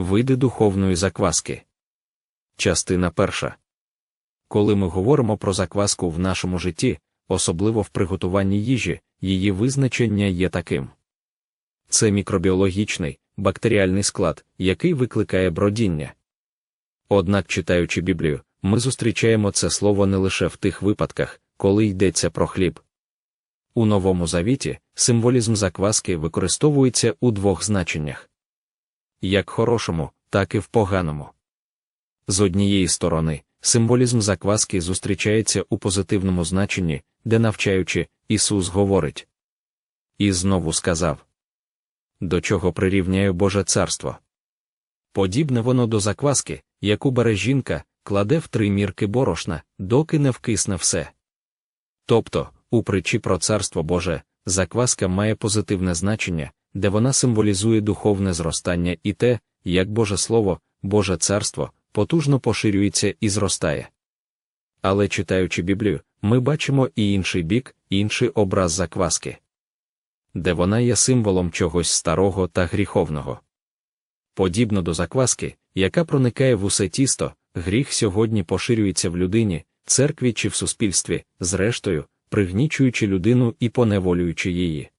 Види духовної закваски. Частина перша. Коли ми говоримо про закваску в нашому житті, особливо в приготуванні їжі, її визначення є таким: це мікробіологічний, бактеріальний склад, який викликає бродіння. Однак, читаючи Біблію, ми зустрічаємо це слово не лише в тих випадках, коли йдеться про хліб. У Новому Завіті символізм закваски використовується у двох значеннях як хорошому, так і в поганому. З однієї сторони, символізм закваски зустрічається у позитивному значенні, де навчаючи, Ісус говорить. І знову сказав До чого прирівняю Боже царство. Подібне воно до закваски, яку бере жінка, кладе в три мірки борошна, доки не вкисне все. Тобто, у притчі про царство Боже, закваска має позитивне значення, де вона символізує духовне зростання і те, як Боже Слово, Боже царство, потужно поширюється і зростає. Але читаючи Біблію, ми бачимо і інший бік, інший образ закваски, де вона є символом чогось старого та гріховного. Подібно до закваски, яка проникає в усе тісто, гріх сьогодні поширюється в людині, церкві чи в суспільстві, зрештою, пригнічуючи людину і поневолюючи її.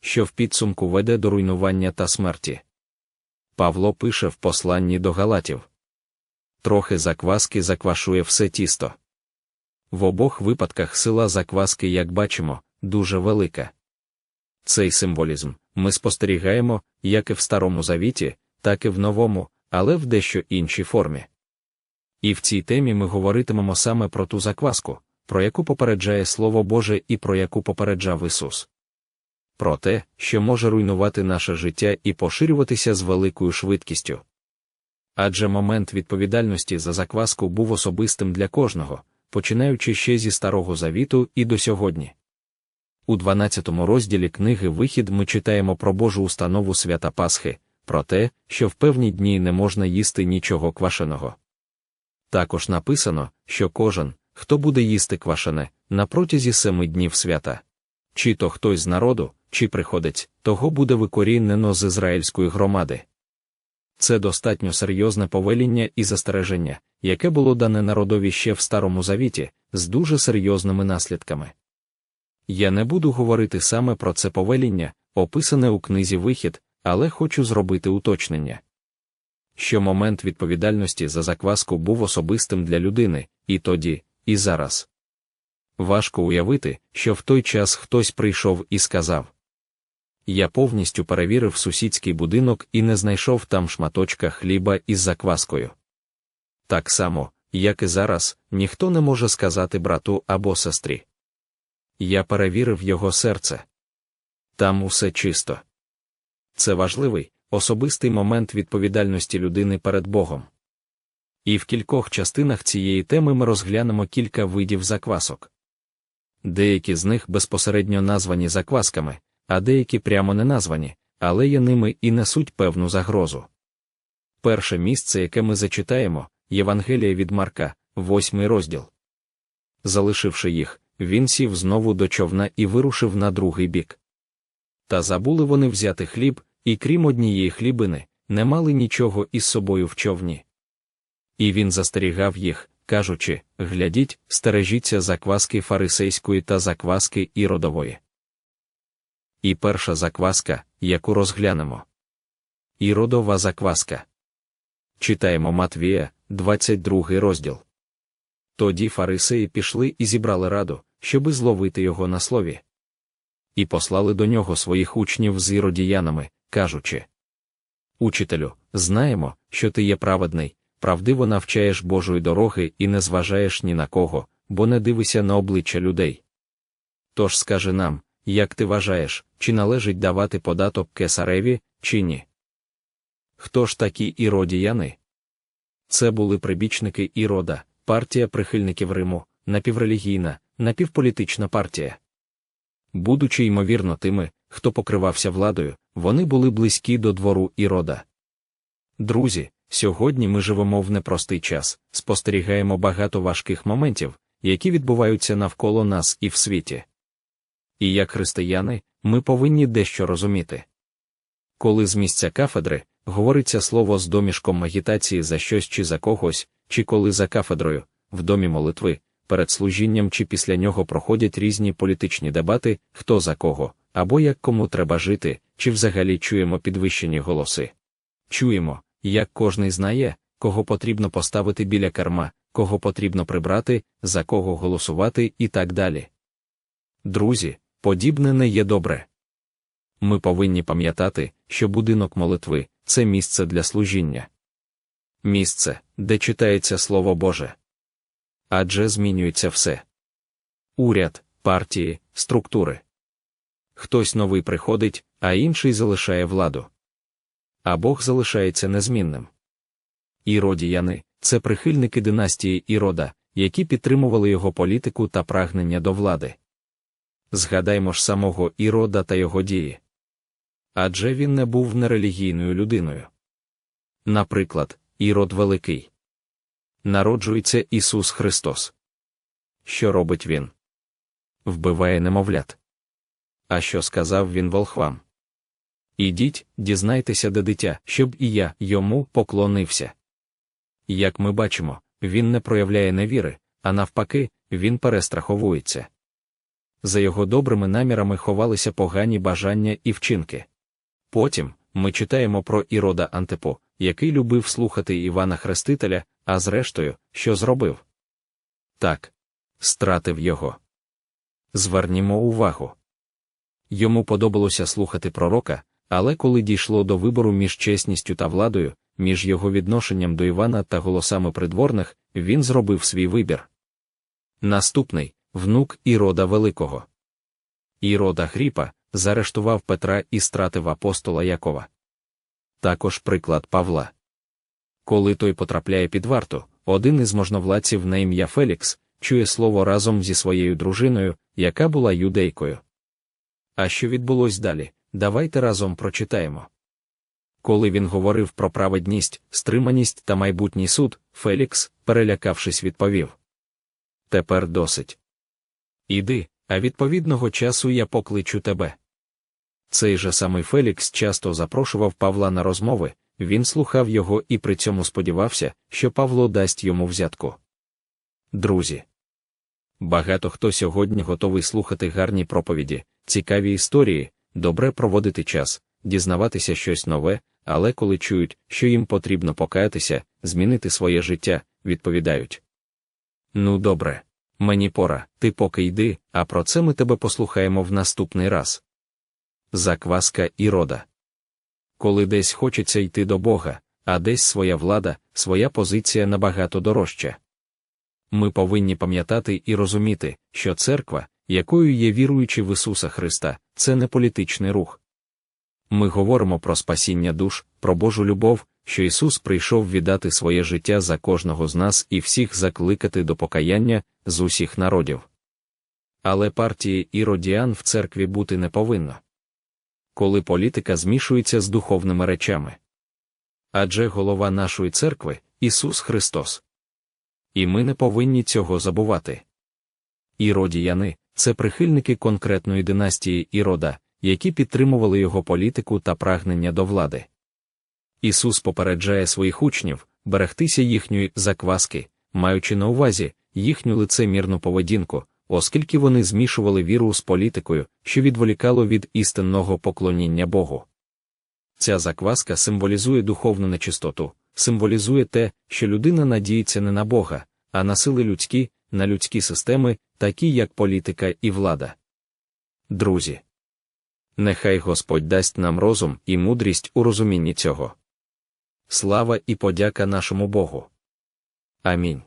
Що в підсумку веде до руйнування та смерті. Павло пише в посланні до Галатів трохи закваски заквашує все тісто. В обох випадках сила закваски, як бачимо, дуже велика. Цей символізм ми спостерігаємо як і в Старому Завіті, так і в новому, але в дещо іншій формі. І в цій темі ми говоритимемо саме про ту закваску, про яку попереджає Слово Боже і про яку попереджав Ісус. Про те, що може руйнувати наше життя і поширюватися з великою швидкістю. Адже момент відповідальності за закваску був особистим для кожного, починаючи ще зі Старого Завіту і до сьогодні. У 12 розділі книги Вихід ми читаємо про Божу установу свята Пасхи, про те, що в певні дні не можна їсти нічого квашеного. Також написано, що кожен, хто буде їсти квашене, на протязі семи днів свята. Чи то хтось з народу, чи приходить, того буде викорінено з ізраїльської громади. Це достатньо серйозне повеління і застереження, яке було дане народові ще в Старому Завіті, з дуже серйозними наслідками. Я не буду говорити саме про це повеління, описане у книзі Вихід, але хочу зробити уточнення. Що момент відповідальності за закваску був особистим для людини, і тоді, і зараз. Важко уявити, що в той час хтось прийшов і сказав Я повністю перевірив сусідський будинок і не знайшов там шматочка хліба із закваскою. Так само, як і зараз, ніхто не може сказати брату або сестрі. Я перевірив його серце. Там усе чисто. Це важливий, особистий момент відповідальності людини перед Богом. І в кількох частинах цієї теми ми розглянемо кілька видів заквасок. Деякі з них безпосередньо названі заквасками, а деякі прямо не названі, але є ними і несуть певну загрозу. Перше місце, яке ми зачитаємо, Євангелія від Марка, восьмий розділ. Залишивши їх, він сів знову до човна і вирушив на другий бік. Та забули вони взяти хліб, і крім однієї хлібини, не мали нічого із собою в човні. І він застерігав їх, кажучи глядіть, стережіться закваски фарисейської та закваски іродової. І перша закваска, яку розглянемо. Іродова закваска. Читаємо Матвія, 22 розділ. Тоді фарисеї пішли і зібрали раду, щоби зловити його на слові. І послали до нього своїх учнів з іродіянами, кажучи Учителю, знаємо, що ти є праведний, правдиво навчаєш Божої дороги і не зважаєш ні на кого, бо не дивися на обличчя людей. Тож скажи нам, як ти вважаєш, чи належить давати податок кесареві, чи ні? Хто ж такі іродіяни? Це були прибічники Ірода, партія прихильників Риму, напіврелігійна, напівполітична партія. Будучи ймовірно тими, хто покривався владою, вони були близькі до двору Ірода. Друзі, сьогодні ми живемо в непростий час, спостерігаємо багато важких моментів, які відбуваються навколо нас і в світі. І як християни, ми повинні дещо розуміти. Коли з місця кафедри, говориться слово з домішком агітації за щось чи за когось, чи коли за кафедрою, в домі молитви, перед служінням чи після нього проходять різні політичні дебати, хто за кого, або як кому треба жити, чи взагалі чуємо підвищені голоси. Чуємо, як кожний знає, кого потрібно поставити біля керма, кого потрібно прибрати, за кого голосувати і так далі. Друзі, подібне не є добре. Ми повинні пам'ятати, що будинок молитви це місце для служіння. Місце, де читається Слово Боже. Адже змінюється все. Уряд, партії, структури. Хтось новий приходить, а інший залишає владу. А Бог залишається незмінним. Іродіяни це прихильники династії Ірода, які підтримували його політику та прагнення до влади. Згадаймо ж самого Ірода та його дії. Адже він не був нерелігійною людиною. Наприклад, Ірод Великий. Народжується Ісус Христос. Що робить він? Вбиває немовлят. А що сказав він волхвам? Ідіть, дізнайтеся де дитя, щоб і я йому поклонився. Як ми бачимо, він не проявляє невіри, а навпаки, він перестраховується. За його добрими намірами ховалися погані бажання і вчинки. Потім ми читаємо про Ірода Антипо, який любив слухати Івана Хрестителя, а зрештою, що зробив? Так, стратив його. Звернімо увагу. Йому подобалося слухати пророка, але коли дійшло до вибору між чесністю та владою, між його відношенням до Івана та голосами придворних, він зробив свій вибір. Наступний внук Ірода Великого. Ірода Гріпа заарештував Петра і стратив апостола Якова. Також приклад Павла. Коли той потрапляє під варту, один із можновладців на ім'я Фелікс чує слово разом зі своєю дружиною, яка була юдейкою. А що відбулось далі? Давайте разом прочитаємо. Коли він говорив про праведність, стриманість та майбутній суд, Фелікс, перелякавшись, відповів: Тепер досить. Іди, а відповідного часу я покличу тебе. Цей же самий Фелікс часто запрошував Павла на розмови, він слухав його і при цьому сподівався, що Павло дасть йому взятку. Друзі. Багато хто сьогодні готовий слухати гарні проповіді, цікаві історії, добре проводити час, дізнаватися щось нове, але коли чують, що їм потрібно покаятися, змінити своє життя, відповідають. Ну, добре, мені пора, ти поки йди, а про це ми тебе послухаємо в наступний раз. Закваска і рода. Коли десь хочеться йти до Бога, а десь своя влада, своя позиція набагато дорожча. Ми повинні пам'ятати і розуміти, що церква, якою є віруючи в Ісуса Христа, це не політичний рух. Ми говоримо про спасіння душ, про Божу любов, що Ісус прийшов віддати своє життя за кожного з нас і всіх закликати до покаяння з усіх народів. Але партії іродіан в церкві бути не повинно. Коли політика змішується з духовними речами. Адже голова нашої церкви Ісус Христос. І ми не повинні цього забувати. Іродіяни це прихильники конкретної династії Ірода, які підтримували його політику та прагнення до влади. Ісус попереджає своїх учнів берегтися їхньої закваски, маючи на увазі їхню лицемірну поведінку, оскільки вони змішували віру з політикою, що відволікало від істинного поклоніння Богу. Ця закваска символізує духовну нечистоту, символізує те, що людина надіється не на Бога, а на сили людські, на людські системи, такі як політика і влада. Друзі. Нехай Господь дасть нам розум і мудрість у розумінні цього. Слава і подяка нашому Богу. Амінь.